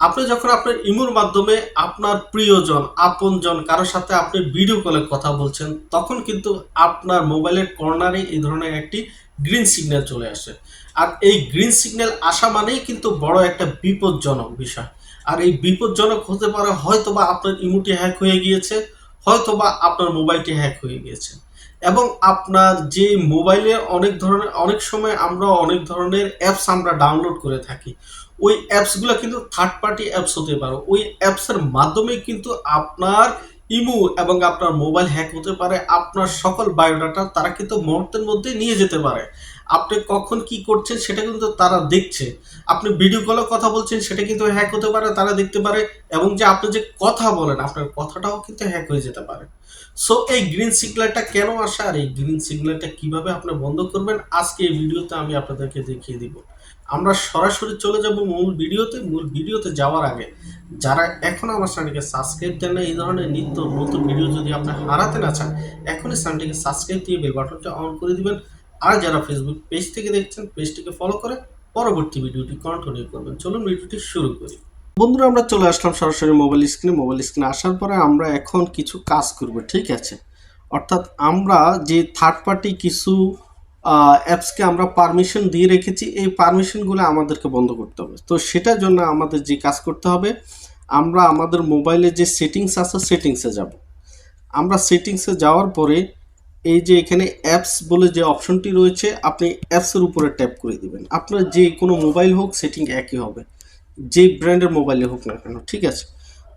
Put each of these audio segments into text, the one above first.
আপনি যখন আপনার ইমুর মাধ্যমে আপনার প্রিয়জন, আপনজন কারোর সাথে আপনি ভিডিও কলে কথা বলছেন, তখন কিন্তু আপনার মোবাইলের কর্নারে এই ধরনের একটি গ্রিন সিগন্যাল চলে আসে। আর এই গ্রিন সিগন্যাল আসা মানেই কিন্তু বড় একটা বিপজ্জনক বিষয়। আর এই বিপজ্জনক হতে পারে হয়তোবা আপনার ইমুটি হ্যাক হয়ে গিয়েছে, হয়তোবা আপনার মোবাইলটি হ্যাক হয়ে গিয়েছে। এবং আপনার যে মোবাইলে অনেক ধরনের, অনেক সময় আমরা অনেক ধরনের অ্যাপস আমরা ডাউনলোড করে থাকি। ওই অ্যাপসগুলো কিন্তু থার্ড পার্টি অ্যাপস হতে পারে। ওই অ্যাপসের মাধ্যমে কিন্তু আপনার ইমু এবং আপনার মোবাইল হ্যাক হতে পারে। আপনার সকল বায়োডাটা তারা কিন্তু মুহূর্তের মধ্যে নিয়ে যেতে পারে। আপনি কখন কি করছেন সেটা কিন্তু তারা দেখছে। আপনি ভিডিও কলে কথা বলছেন সেটা কিন্তু হ্যাক হতে পারে, তারা দেখতে পারে এবং যে আপনি যে কথা বলেন, আপনার কথাটাও কিন্তু হ্যাক হয়ে যেতে পারে। সো এই গ্রিন সিগন্যালটা কেন আসে আর এই গ্রিন সিগন্যালটা কীভাবে আপনি বন্ধ করবেন, আজকে এই ভিডিওতে আমি আপনাদেরকে দেখিয়ে দিব। আমরা সরাসরি চলে যাব মূল ভিডিওতে। মূল ভিডিওতে যাওয়ার আগে, যারা এখন আমার চ্যানেলকে সাবস্ক্রাইব দেন না এই ধরনের নিত্য নতুন ভিডিও যদি আপনি হারাতে না চান, এখনই চ্যানেলটিকে সাবস্ক্রাইব দিয়ে বেল বাটনটা অন করে দিবেন। আর যারা ফেসবুক পেজ থেকে দেখছেন পেজটিকে ফলো করে পরবর্তী ভিডিওটি কন্টিনিউ করবেন। চলুন ভিডিওটি শুরু করি। বন্ধুরা, আমরা চলে আসলাম সরাসরি মোবাইল স্ক্রিনে মোবাইল স্ক্রিনে আসার পরে আমরা এখন কিছু কাজ করব, ঠিক আছে? অর্থাৎ আমরা যে থার্ড পার্টি কিছু অ্যাপসকে আমরা পারমিশন দিয়ে রেখেছি, এই পারমিশনগুলো আমাদেরকে বন্ধ করতে হবে। তো সেটার জন্য আমাদের যে কাজ করতে হবে, আমরা আমাদের মোবাইলে যে সেটিংস আছে সেটিংসে যাব। আমরা সেটিংসে যাওয়ার পরে এই যে এখানে অ্যাপস বলে যে অপশনটি রয়েছে, আপনি অ্যাপসের উপরে ট্যাপ করে দিবেন। আপনার যে কোনো মোবাইল হোক সেটিং একই হবে। যে ব্র্যান্ডের মোবাইলে হোক না কেন, ঠিক আছে?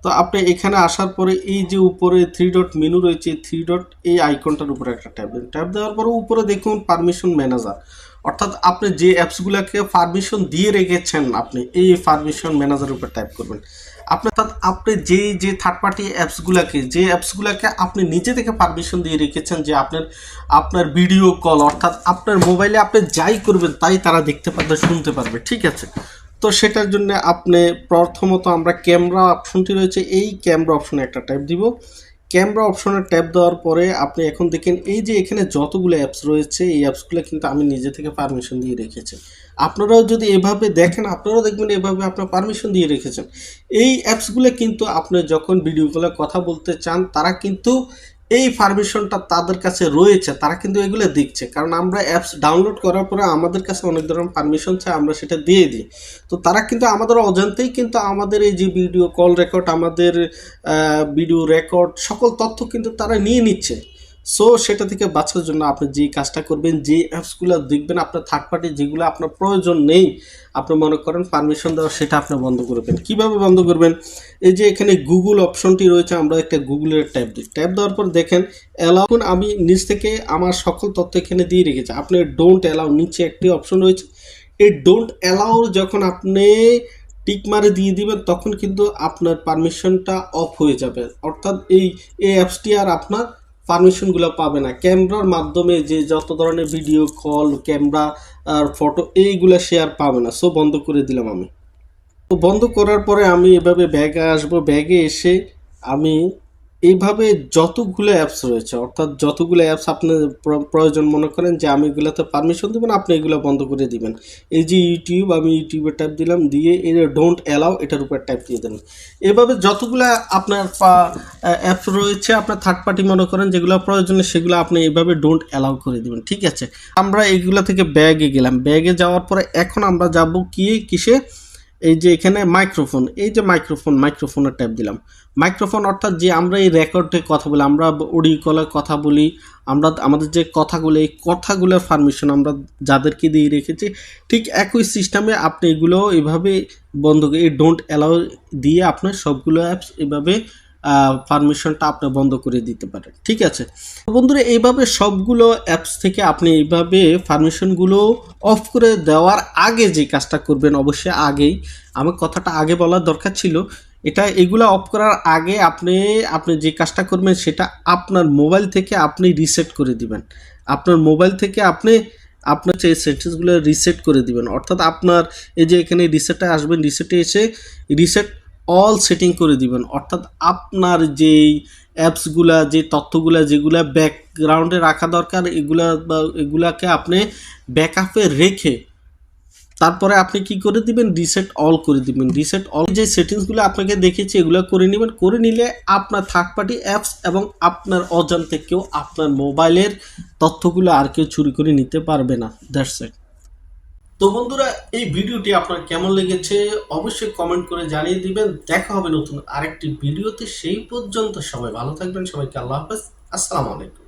তো আপনি এখানে আসার পরে এই যে উপরে থ্রি ডট মেনু রয়েছে থ্রি ডট এই আইকনটার উপরে একটা ট্যাপ দেন। ট্যাপ দেওয়ার পরে উপরে দেখুন পারমিশন ম্যানেজার অর্থাৎ আপনি যে অ্যাপসগুলোকে পারমিশন দিয়ে রেখেছেন আপনি, এই পারমিশন ম্যানেজারের উপর টাইপ করবেন। আপনি অর্থাৎ আপনি যে যে থার্ড পার্টি অ্যাপসগুলোকে যে অ্যাপসগুলোকে আপনি নিজে থেকে পারমিশন দিয়ে রেখেছেন যে আপনার আপনার ভিডিও কল অর্থাৎ আপনার মোবাইলে আপনি যাই করবেন তাই তারা দেখতে পারবে, শুনতে পারবে, ঠিক আছে? তো সেটার জন্য আপনি প্রথমত আমরা ক্যামেরা অপশনটি রয়েছে, এই ক্যামেরা অপশনে একটা টাইপ দিব। ক্যামেরা অপশনে ট্যাপ দেওয়ার পরে আপনি এখন দেখেন, এই যে এখানে যতগুলো অ্যাপস রয়েছে, এই অ্যাপসগুলো কিন্তু আমি নিজে থেকে পারমিশন দিয়ে রেখেছি। আপনারাও যদি এভাবে দেখেন, আপনারাও দেখবেন এভাবে আপনার পারমিশন দিয়ে রেখেছেন। এই অ্যাপসগুলো কিন্তু আপনি যখন ভিডিও কলে কথা বলতে চান, তারা কিন্তু এই পারমিশনটা তাদের কাছে রয়েছে, তারা কিন্তু এগুলো দেখছে। কারণ আমরা অ্যাপস ডাউনলোড করার পরে আমাদের কাছে অনেক ধরনের পারমিশন চাই, আমরা সেটা দিয়ে দিই। তো তারা কিন্তু আমাদের অজান্তেই কিন্তু আমাদের এই যে ভিডিও কল রেকর্ড আমাদের ভিডিও রেকর্ড সকল তথ্য কিন্তু তারা নিয়ে নিচ্ছে। সো সেটা থেকে বাঁচার জন্য আপনি যে কাজটা করবেন, যে অ্যাপসগুলো দেখবেন, আপনার থার্ড পার্টি যেগুলো আপনার প্রয়োজন নেই, আপনি মনে করেন পারমিশন দেওয়া, সেটা আপনি বন্ধ করবেন কীভাবে বন্ধ করবেন? এই যে এখানে গুগল অপশনটি রয়েছে, আমরা একটা গুগলের ট্যাব দিই। ট্যাব দেওয়ার পর দেখেন অ্যালাউ আমি নিচ থেকে আমার সকল তথ্য এখানে দিয়ে রেখেছি। আপনি ডোন্ট অ্যালাউ নিচে একটি অপশন রয়েছে। এই ডোন্ট অ্যালাউ যখন আপনি টিক মারে দিয়ে দিবেন, তখন কিন্তু আপনার পারমিশনটা অফ হয়ে যাবে। অর্থাৎ এই এই অ্যাপসটি আর আপনার পারমিশনগুলো পাবে না। ক্যামেরার মাধ্যমে যে যত ধরনের ভিডিও কল ক্যামেরা আর ফটো এইগুলো শেয়ার পাবে না। সো বন্ধ করে দিলাম আমি। তো বন্ধ করার পরে আমি এভাবে ব্যাগে আসব। ব্যাগে এসে আমি এইভাবে যতগুলো অ্যাপস রয়েছে, অর্থাৎ যতগুলো অ্যাপস আপনার প্রয়োজন মনে করেন যে আমি এগুলোতে পারমিশন দেবেন আপনি এগুলো বন্ধ করে দিবেন। এই যে ইউটিউব আমি ইউটিউবে ট্যাপ দিলাম, দিয়ে এই ডোন্ট অ্যালাউ এটার উপর ট্যাপ দিয়ে দেন এভাবে যতগুলো আপনার অ্যাপস রয়েছে, আপনার থার্ড পার্টি মনে করেন, যেগুলো প্রয়োজনে সেগুলো আপনি এইভাবে ডোন্ট অ্যালাউ করে দিবেন, ঠিক আছে? আমরা এইগুলো থেকে ব্যাগে গেলাম। ব্যাগে যাওয়ার পরে এখন আমরা যাব কি, কিসে? এই যে এখানে মাইক্রোফোন এই যে মাইক্রোফোন মাইক্রোফোনের ট্যাপ দিলাম। মাইক্রোফোন অর্থাৎ যে আমরা এই রেকর্ডে কথা বলি, আমরা অডিও কলে কথা বলি, আমরা আমাদের যে কথাগুলো, এই কথাগুলোর পারমিশন আমরা যাদেরকে দিয়ে রেখেছি, ঠিক একই সিস্টেমে আপনি এগুলো এভাবে বন্ধ এই ডোন্ট অ্যালাউ দিয়ে আপনার সবগুলো অ্যাপস এভাবে পারমিশনটা আপনি বন্ধ করে দিতে পারেন। ঠিক আছে? বন্ধুরা, এইভাবে সবগুলো অ্যাপস থেকে আপনি এইভাবে পারমিশনগুলো অফ করে দেওয়ার আগে যে কাজটা করবেন, অবশ্যই আগেই। আমার কথাটা আগে বলার দরকার ছিল। এটা এগুলো অফ করার আগে আপনি আপনি যে কাজটা করবেন, সেটা আপনার মোবাইল থেকে আপনি রিসেট করে দিবেন। আপনার মোবাইল থেকে আপনি, আপনার সেই সেটিংসগুলো রিসেট করে দিবেন। অর্থাৎ আপনার এই যে এখানে রিসেটে আসবেন রিসেটে এসে রিসেট অল সেটিং করে দিবেন। অর্থাৎ আপনার যেই অ্যাপসগুলা যে তথ্যগুলা, যেগুলা ব্যাকগ্রাউন্ডে রাখা দরকার, এগুলা বা এগুলাকে আপনি ব্যাকআপে রেখে তারপরে আপনি কি করে দিবেন? রিসেট অল করে দিবেন। রিসেট অল যে সেটিংসগুলো আপনাকে দেখেছি এগুলো করে নেবেন। করে নিলে আপনার থার্ড পার্টি অ্যাপস এবং আপনার অজান্তে কেউ আপনার মোবাইলের তথ্যগুলো আর কেউ চুরি করে নিতে পারবে না। দ্যাটস ইট তো বন্ধুরা, এই ভিডিওটি আপনার কেমন লেগেছে অবশ্যই কমেন্ট করে জানিয়ে দিবেন। দেখা হবে নতুন আরেকটি ভিডিওতে, সেই পর্যন্ত সবাই ভালো থাকবেন, সবাইকে আল্লাহ হাফেজ, আসসালামু আলাইকুম।